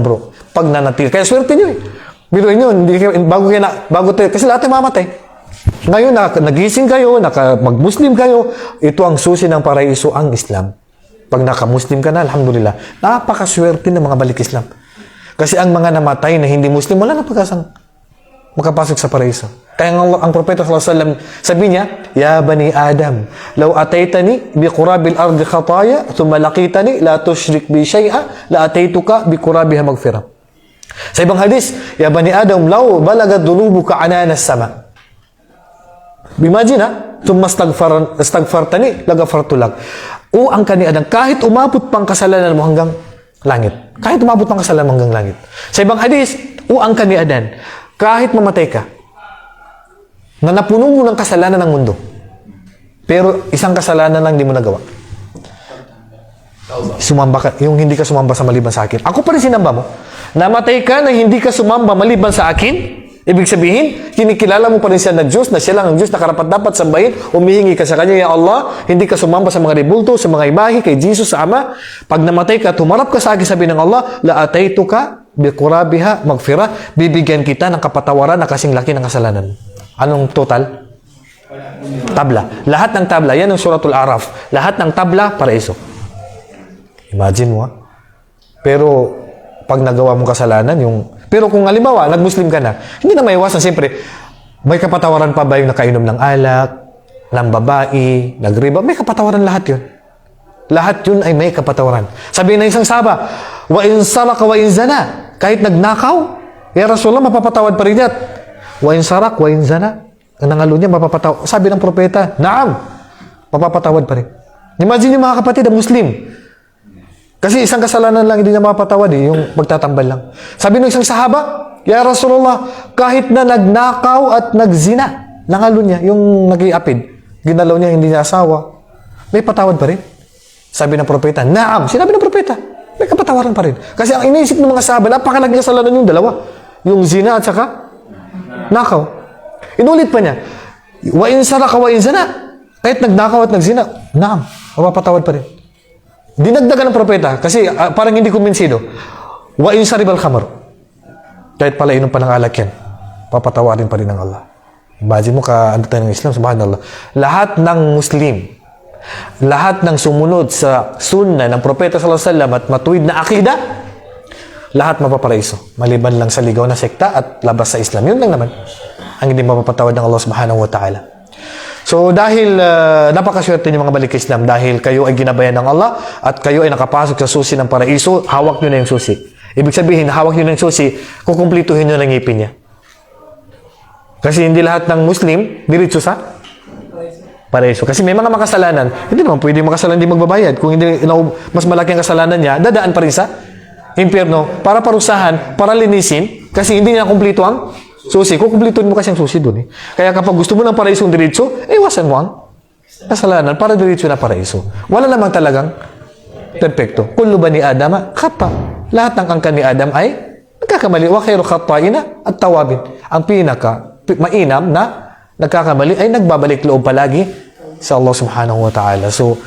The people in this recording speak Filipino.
bro. Pag nanatili. Kaya swerte nyo eh. Biruin nyo, hindi kayo, bago kayo na, bago tayo, kasi lahat ay mamatay. Ngayon, na, nagising kayo, naka, mag-Muslim kayo, ito ang susi ng paraiso, ang Islam. Pag naka-Muslim ka na, alhamdulillah, napakaswerte ng mga balik Islam. Kasi ang mga namatay na hindi Muslim, wala na pagkasang makapasok sa paraiso. Kaya ang, ang propeta wasallam sabi niya, Ya bani Adam, law ataytani bi qurabil ardi khataya, thumma laqitani la tushrik bi shay'a, la ataytuka bi qurabiha maghfirah. Sa ibang hadis, Ya bani Adam, law balaga dunubuka anana sama. Imagine ha, thumma stagfar, stagfartani, lagafartu lak. O ang kani Adam, kahit umabot pang kasalanan mo hanggang langit. Kahit umabot pang kasalanan mo hanggang langit. Sa ibang hadis, o ang kani Adan, kahit mamatay ka, na napuno mo ng kasalanan ng mundo, pero isang kasalanan lang hindi mo nagawa. Sumamba ka, yung hindi ka sumamba sa maliban sa akin. Ako pa rin sinamba mo. Namatay ka na hindi ka sumamba maliban sa akin. Ibig sabihin, kinikilala mo pa rin siya na Diyos, na siya lang ang Diyos na karapat dapat sambahin, umihingi ka sa Kanya, Ya Allah, hindi ka sumamba sa mga ribulto, sa mga imahe, kay Jesus sa Ama. Pag namatay ka, tumarap ka sa akin, sabi ng Allah, La ataytu ka, biqurabiha, magfira, bibigyan kita ng kapatawaran na kasing laki ng kasalanan. Anong total? Tabla. Lahat ng tabla, yan ang suratul Araf. Lahat ng tabla, paraiso. Imagine mo, ha? Pero, pag nagawa mong kasalanan, yung... Pero kung halimbawa, nag-Muslim ka na, hindi na maiwasan, siyempre, may kapatawaran pa ba yung nakainom ng alak, ng babae, nagriba? May kapatawaran lahat yun. Lahat yun ay may kapatawaran. Sabi ng isang saba, wa in saraka wa in zana, kahit nagnakaw, ya Rasulullah, mapapatawad pa rin yan. Wa in sarak, wa in zana, ang nangalo niya, mapapatawad. Sabi ng propeta, naam, mapapatawad pa rin. Imagine yung mga kapatid na Muslim, kasi isang kasalanan lang hindi niya mapatawad eh, yung pagtatambal lang. Sabi ng isang sahaba, Ya Rasulullah, kahit na nagnakaw at nagzina, nangalo niya, yung nag-iapid, ginalaw niya, hindi niya asawa, may patawad pa rin. Sabi ng propeta, Naam, sinabi ng propeta, may kapatawaran pa rin. Kasi ang iniisip ng mga sahaba, napakalaging kasalanan yung dalawa. Yung zina at saka nakaw. Inulit pa niya, Wa in saraka wa in zina, kahit nagnakaw at nagzina, naam, mapapatawad pa rin. Dinagdagan ng propeta kasi ah, parang hindi kumbinsido. Wa in saribal khamar. Kahit pala inom pa ng alak yan, papatawarin pa rin ng Allah. Imagine mo ka ano tayo ng Islam, subhanallah. Lahat ng Muslim, lahat ng sumunod sa sunnah ng propeta sallallahu alaihi wasallam at matuwid na akida, lahat mapaparaiso. Maliban lang sa ligaw na sekta at labas sa Islam. Yun lang naman ang hindi mapapatawad ng Allah subhanahu wa ta'ala. So dahil uh, napakaswerte niyo mga balik Islam dahil kayo ay ginabayan ng Allah at kayo ay nakapasok sa susi ng paraiso, hawak niyo na yung susi. Ibig sabihin, hawak niyo na yung susi, kukumplituhin niyo na ngipin niya. Kasi hindi lahat ng Muslim diretso sa paraiso. Kasi may mga makasalanan, hindi naman pwede makasalanan hindi magbabayad. Kung hindi mas malaki ang kasalanan niya, dadaan pa rin sa impyerno para parusahan, para linisin, kasi hindi niya kumpleto ang susi. Kukumplituhin mo kasi ang susi doon eh. Kaya kapag gusto mo ng paraiso diretso, eh, iwasan mo ang kasalanan para diretso na paraiso. Wala namang talagang perfecto. Kullu bani Adama, khata. Lahat ng angkan ni Adam ay nagkakamali. Wa khairu khata'ina at tawabin. Ang pinaka pi- mainam na nagkakamali ay nagbabalik loob palagi sa Allah subhanahu wa ta'ala. So,